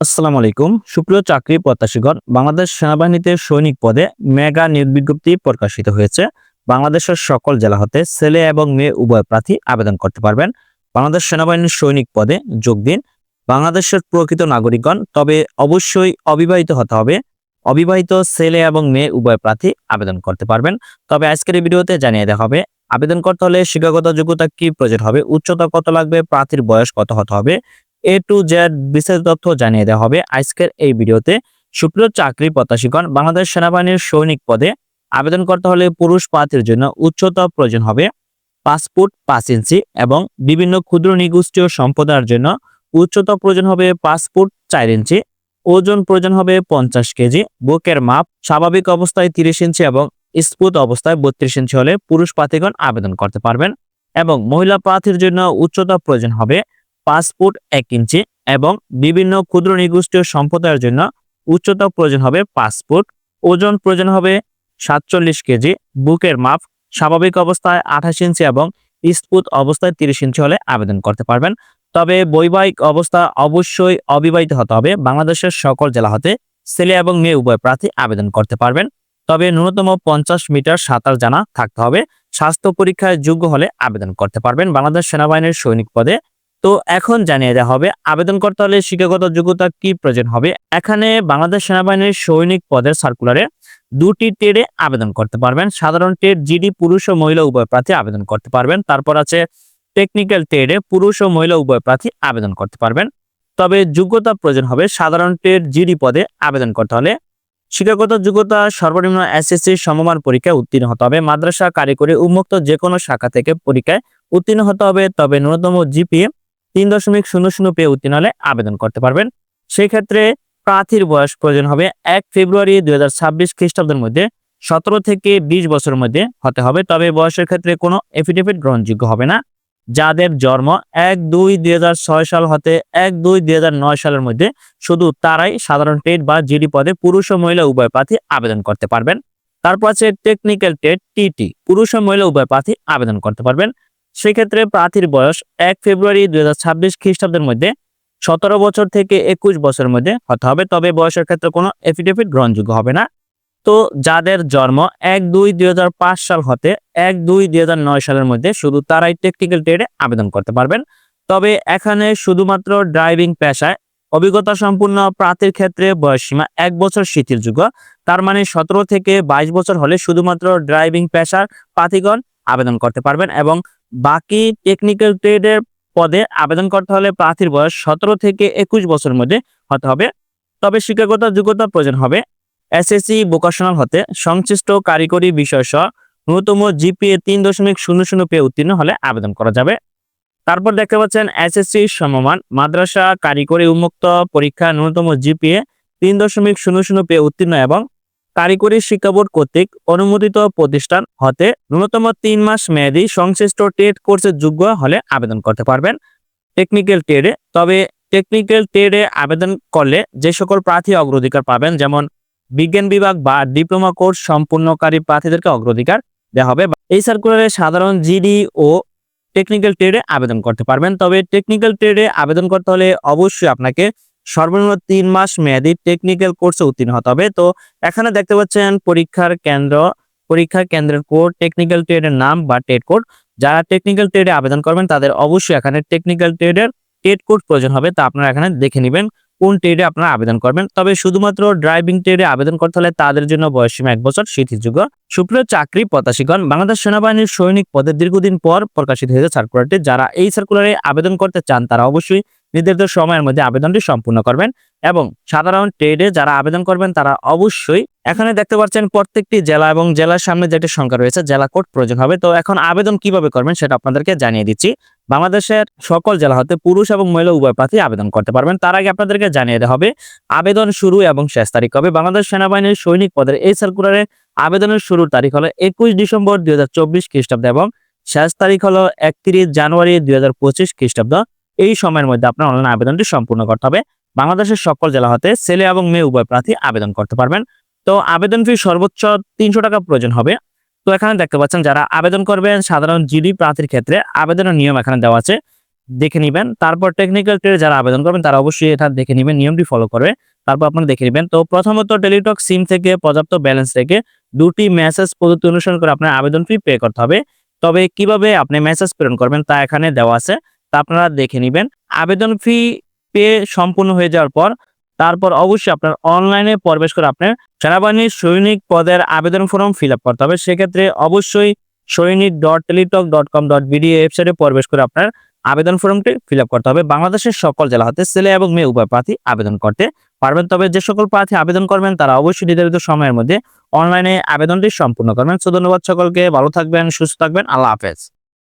আসসালামু আলাইকুম। সুপ্রিয় চাকরি প্রত্যাশীগণ, বাংলাদেশ সেনাবাহিনীতে সৈনিক পদে মেগা নিয়োগ বিজ্ঞপ্তি প্রকাশিত হয়েছে। বাংলাদেশের সকল জেলা হতে ছেলে এবং মেয়ে উভয় প্রার্থী আবেদন করতে পারবেন। বাংলাদেশ সেনাবাহিনীর সৈনিক পদে যোগ দিন। বাংলাদেশের প্রকৃত নাগরিকগণ, তবে অবশ্যই অবিবাহিত হতে হবে। অবিবাহিত ছেলে এবং মেয়ে উভয় প্রার্থী আবেদন করতে পারবেন। তবে আজকের এই ভিডিওতে জানিয়ে দেওয়া হবে, আবেদন করতে হলে শিক্ষাগত যোগ্যতা কি প্রয়োজন হবে, উচ্চতা কত লাগবে, প্রার্থীর বয়স কত হতে হবে এ টু জেড বিস্তারিত তথ্য জানিয়ে দেওয়া হবে আজকের এই ভিডিওতে। সুপ্রিয় চাকরি প্রত্যাশীগণ, বাংলাদেশ সেনাবাহিনীর সৈনিক পদে আবেদন করতে হলে পুরুষ প্রার্থীর জন্য উচ্চতা প্রয়োজন হবে ফুট পাঁচ ইঞ্চি এবং বিভিন্ন ক্ষুদ্র নিগোষ্ঠীয় সম্প্রদায়ের জন্য উচ্চতা প্রয়োজন হবে ফুট চার ইঞ্চি। ওজন প্রয়োজন হবে পঞ্চাশ কেজি। বুকের মাপ স্বাভাবিক অবস্থায় তিরিশ ইঞ্চি এবং স্ফুট অবস্থায় বত্রিশ ইঞ্চি হলে পুরুষ প্রার্থীগণ আবেদন করতে পারবেন এবং মহিলা প্রার্থীর জন্য উচ্চতা প্রয়োজন হবে পাঁচ ফুট এক ইঞ্চি এবং বিভিন্ন ক্ষুদ্র নিগোষ্ঠীয় সম্প্রদায়ের জন্য উচ্চতা প্রয়োজন হবে পাঁচ ফুট ওজন প্রয়োজন হবে সাতচল্লিশ কেজি। বুকের মাপ স্বাভাবিক অবস্থায় আঠাশ ইঞ্চি এবং স্ফুট অবস্থায় তিরিশ ইঞ্চি হলে আবেদন করতে পারবেন। তবে বৈবাহিক অবস্থা অবশ্যই অবিবাহিত হতে হবে। বাংলাদেশের সকল জেলা হতে ছেলে এবং মেয়ে উভয় প্রার্থী আবেদন করতে পারবেন। তবে ন্যূনতম পঞ্চাশ মিটার সাঁতার জানা থাকতে হবে। স্বাস্থ্য পরীক্ষায় যোগ্য হলে আবেদন করতে পারবেন। বাংলাদেশ সেনাবাহিনীর সৈনিক পদে তো এখন জানিয়ে দেওয়া হবে আবেদন করতে হলে শিক্ষাগত যোগ্যতা কি প্রয়োজন হবে? এখানে বাংলাদেশ সেনাবাহিনীর সৈনিক পদের সার্কুলারে দুটি টেডে আবেদন করতে পারবেন। সাধারণ টেড, জিডি, পুরুষ ও মহিলা উভয় প্রার্থী আবেদন করতে পারবেন। তারপর আছে টেকনিক্যাল টেডে পুরুষ ও মহিলা উভয় প্রার্থী আবেদন করতে পারবেন। তবে যোগ্যতা প্রয়োজন হবে, সাধারণ টেড, জিডি পদে আবেদন করতে হলে। শিক্ষাগত যোগ্যতা সর্বনিম্ন এসএসসি সমমান পরীক্ষায় উত্তীর্ণ হতে হবে। মাদ্রাসা, কারিগরি, উন্মুক্ত যে কোনো শাখা থেকে পরীক্ষায় উত্তীর্ণ হতে হবে। তবে ন্যূনতম জিপিএ তিন দশমিক শূন্য শূন্য পেয়ে উত্তীর্ণ হলে আবেদন করতে পারবেন। সেই ক্ষেত্রে প্রার্থীর বয়স প্রয়োজন হবে এক ফেব্রুয়ারি দুই হাজার ছাব্বিশ খ্রিস্টাব্দের মধ্যে সতেরো থেকে বিশ বছরের মধ্যে হতে হবে। তবে বয়সের ক্ষেত্রে কোনো এফিডেভিট গ্রহণযোগ্য হবে না। যাদের জন্ম এক দুই দুই সাল হতে এক দুই দুই সালের মধ্যে শুধু তারাই সাধারণ টেট বা জিডি পদে পুরুষ ও মহিলা উভয় প্রার্থী আবেদন করতে পারবেন। তারপর আছে টেকনিক্যাল টেট টিটি পুরুষ ও মহিলা উভয় প্রার্থী আবেদন করতে পারবেন। সেক্ষেত্রে প্রার্থীর বয়স এক ফেব্রুয়ারি দুই হাজার ছাব্বিশ খ্রিস্টাব্দের মধ্যে সতেরো বছর থেকে একুশ বছরের মধ্যে হতে হবে। তবে বয়সের ক্ষেত্রে কোনো এফিডেভিট গ্রহণযোগ্য হবে না। তো যাদের জন্ম এক দুই দুই সাল হতে এক দুই দুই সালের মধ্যে শুধু তারাই টেকনিক্যাল ট্রেডে আবেদন করতে পারবেন। তবে এখানে শুধুমাত্র ড্রাইভিং পেশায় অভিজ্ঞতা সম্পূর্ণ প্রার্থীর ক্ষেত্রে বয়সসীমা এক বছর শিথিলযোগ্য। তার মানে সতেরো থেকে বাইশ বছর হলে শুধুমাত্র ড্রাইভিং পেশার প্রার্থীগণ আবেদন করতে পারবেন এবং বাকি টেকনিক্যাল ট্রেডের পদে আবেদন করতে হলে প্রার্থীর বয়স সতেরো থেকে একুশ বছরের মধ্যে হতে হবে। তবে শিক্ষাগত যোগ্যতা প্রয়োজন হবে। এসএসসি ভোকেশনাল হতে সংশ্লিষ্ট কারিগরি বিষয় সহ ন্যূনতম জিপিএ তিন দশমিক শূন্য শূন্য পেয়ে উত্তীর্ণ হলে আবেদন করা যাবে। তারপর দেখতে পাচ্ছেন এসএসসি সমমান মাদ্রাসা কারিগরি উন্মুক্ত পরীক্ষা ন্যূনতম জিপিএ তিন দশমিক শূন্য শূন্য পেয়ে উত্তীর্ণ এবং কারিগরি শিক্ষা বোর্ড কর্তৃক অনুমোদিত প্রতিষ্ঠান হতে ন্যূনতম তিন মাস মেয়াদী সংশ্লিষ্ট টেট কোর্সের যোগ্য হলে আবেদন করতে পারবেন। টেকনিক্যাল টেডে তবে টেকনিক্যাল টেডে আবেদন করলে যে সকল প্রার্থী অগ্রাধিকার পাবেন, যেমন বিজ্ঞান বিভাগ বা ডিপ্লোমা কোর্স সম্পূর্ণকারী প্রার্থীদেরকে অগ্রাধিকার দেওয়া হবে এই সার্কুলারে সাধারণ জিডি ও টেকনিক্যাল ট্রেডে আবেদন করতে পারবেন। তবে টেকনিক্যাল ট্রেডে আবেদন করতে হলে অবশ্যই আপনাকে সর্বনিম্ন তিন মাস মেয়াদী টেকনিক্যাল কোর্সে উত্তীর্ণ হতে হবে। তো এখানে দেখতে পাচ্ছেন পরীক্ষার কেন্দ্র পরীক্ষা কেন্দ্রের কোড টেকনিক্যাল ট্রেডের নাম বা টেট কোড যারা টেকনিক্যাল ট্রেডে আবেদন করবেন, তাদের অবশ্যই এখানে টেকনিক্যাল ট্রেডের টেট কোড প্রয়োজন হবে। তা আপনারা এখানে দেখে নেবেন কোন ট্রেডে আপনারা আবেদন করবেন। তবে শুধুমাত্র ড্রাইভিং ট্রেডে আবেদন করতে হলে তাদের জন্য বয়সসীমা এক বছর শিথিলযোগ্য সুপ্রিয় চাকরি প্রত্যাশীগণ, বাংলাদেশ সেনাবাহিনীর সৈনিক পদে দীর্ঘদিন পর প্রকাশিত হয়েছে সার্কুলারটি যারা এই সার্কুলারে আবেদন করতে চান, তারা অবশ্যই নির্ধারিত সময়ের মধ্যে আবেদনটি সম্পূর্ণ করবেন এবং সাধারণ ট্রেডে যারা আবেদন করবেন তারা অবশ্যই এখানে দেখতে পাচ্ছেন প্রত্যেকটি জেলা এবং জেলার সামনে যেটি সংখ্যা রয়েছে, জেলা কোড প্রয়োজন হবে। তো এখন আবেদন কীভাবে করবেন সেটা আপনাদেরকে জানিয়ে দিচ্ছি। বাংলাদেশের সকল জেলা হতে পুরুষ এবং মহিলা উভয় প্রার্থী আবেদন করতে পারবেন। তার আগে আপনাদেরকে জানিয়ে দেওয়া হবে, আবেদন শুরু এবং শেষ তারিখ হবে বাংলাদেশ সেনাবাহিনীর সৈনিক পদের এই সার্কুলারে আবেদনের শুরুর তারিখ হলো একুশ ডিসেম্বর দুই হাজার চব্বিশ খ্রিস্টাব্দ এবং শেষ তারিখ হলো একত্রিশ জানুয়ারি দুই হাজার পঁচিশ খ্রিস্টাব্দ। এই সময়ের মধ্যে আপনার অনলাইন আবেদনটি সম্পূর্ণ করতে হবে। বাংলাদেশের সকল জেলা হতে ছেলে এবং মেয়ে উভয় প্রার্থী আবেদন করতে পারবেন। তো আবেদন ফি সর্বোচ্চ তিনশো টাকা প্রয়োজন হবে। তো এখানে দেখতে পাচ্ছেন, যারা আবেদন করবেন, সাধারণ জিডি প্রার্থীর ক্ষেত্রে আবেদনের নিয়ম এখানে দেওয়া আছে। দেখে নেবেন। তারপর টেকনিক্যাল ট্রেড যারা আবেদন করবেন, তারা অবশ্যই এটা দেখে নেবেন, নিয়মটি ফলো করবে। তারপর আপনারা দেখে নেবেন। তো প্রথমত টেলিটক সিম থেকে, পর্যাপ্ত ব্যালেন্স রেখে দুটি মেসেজ পদ্ধতি অনুসরণ করে আপনার আবেদন ফি পে করতে হবে। তবে কীভাবে আপনি মেসেজ প্রেরণ করবেন তা এখানে দেওয়া আছে। তা আপনারা দেখে নেবেন। আবেদন ফি পে সম্পূর্ণ হয়ে যাওয়ার পর, তারপর অবশ্যই আপনার অনলাইনে প্রবেশ করে আপনার সেনাবাহিনীর সৈনিক পদের আবেদন ফর্ম ফিল আপ করতে হবে। সেক্ষেত্রে অবশ্যই Sainik dot Teletalk dot com dot BD ওয়েবসাইটে প্রবেশ করে আপনার আবেদন ফর্মটি ফিল করতে হবে। বাংলাদেশের সকল জেলা হতে ছেলে এবং মেয়ে উভয় প্রার্থী আবেদন করতে পারবেন। তবে যে সকল প্রার্থী আবেদন করবেন, তারা অবশ্যই নির্ধারিত সময়ের মধ্যে অনলাইনে আবেদনটি সম্পূর্ণ করবেন। সো ধন্যবাদ সকলকে, ভালো থাকবেন, সুস্থ থাকবেন, আল্লাহ হাফেজ।